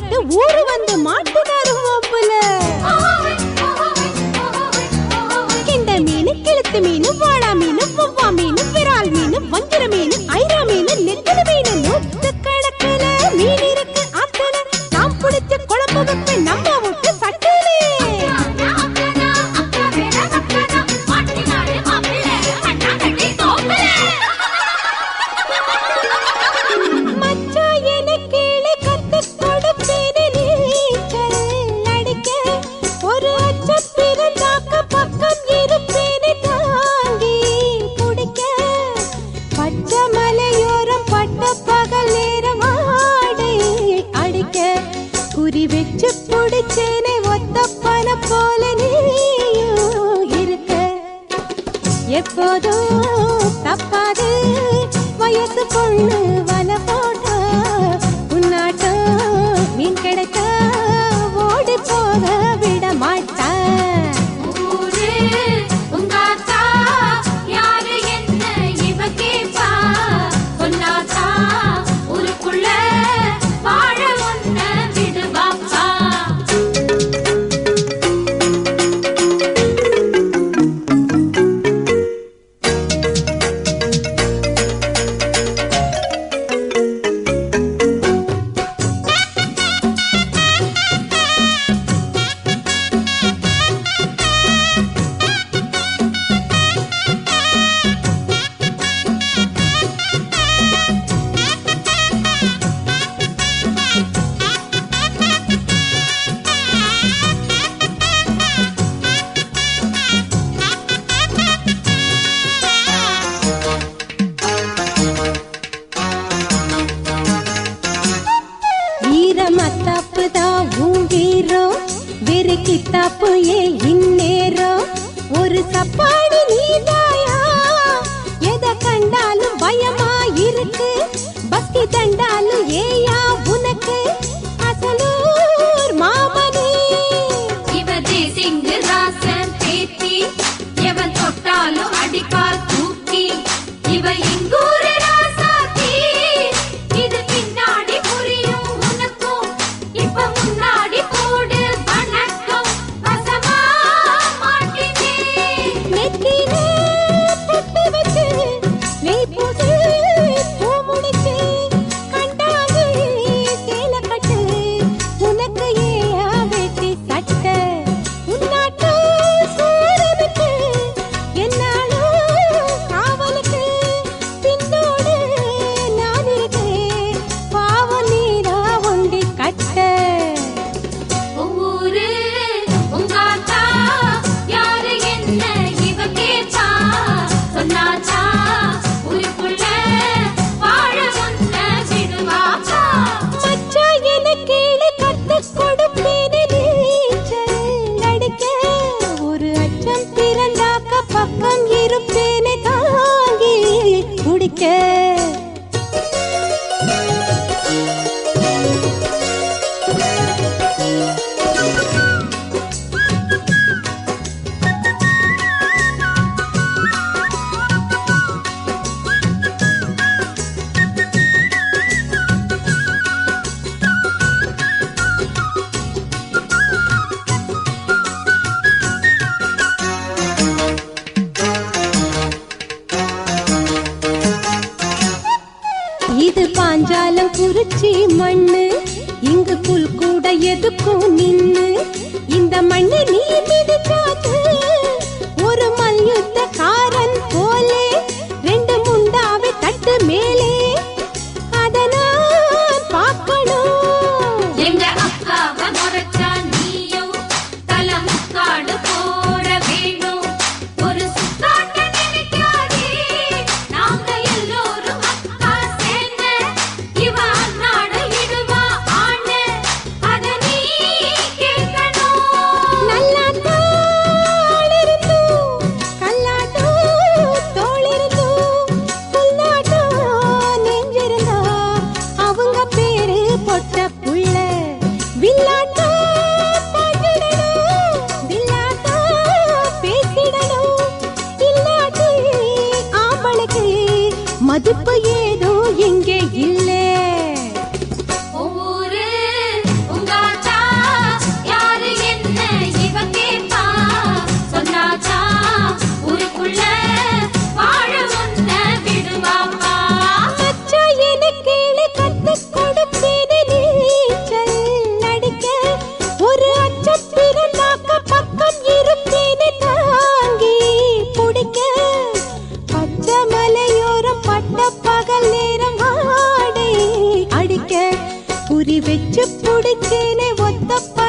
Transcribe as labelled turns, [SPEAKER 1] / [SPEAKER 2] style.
[SPEAKER 1] விட்டு ஊரு வந்து மாட்டுக்காரு மோப்புல கிண்ட மீன் கிழத்து மீன் വെച്ച് പൊടിച്ചേനെ
[SPEAKER 2] ഒത്തപ്പന പോലെ നീയോ
[SPEAKER 1] ഇരുക്ക എപ്പോതോ തപ്പാതെ വയസ്സ് കൊള്ളു தப்பு ஏன் இந்நேரம். ஒரு சப்பாடு நீதாயா?
[SPEAKER 2] இது
[SPEAKER 1] பாஞ்சாலம் குறிச்சி மண்ணு. இங்கு புல் கூட எதுக்கும் நின்னு. இந்த மண்ணை நீ மிதிக்காது. ஒரு Hadi குறி வச்சு புடிச்சேனே ஒத்தப்பா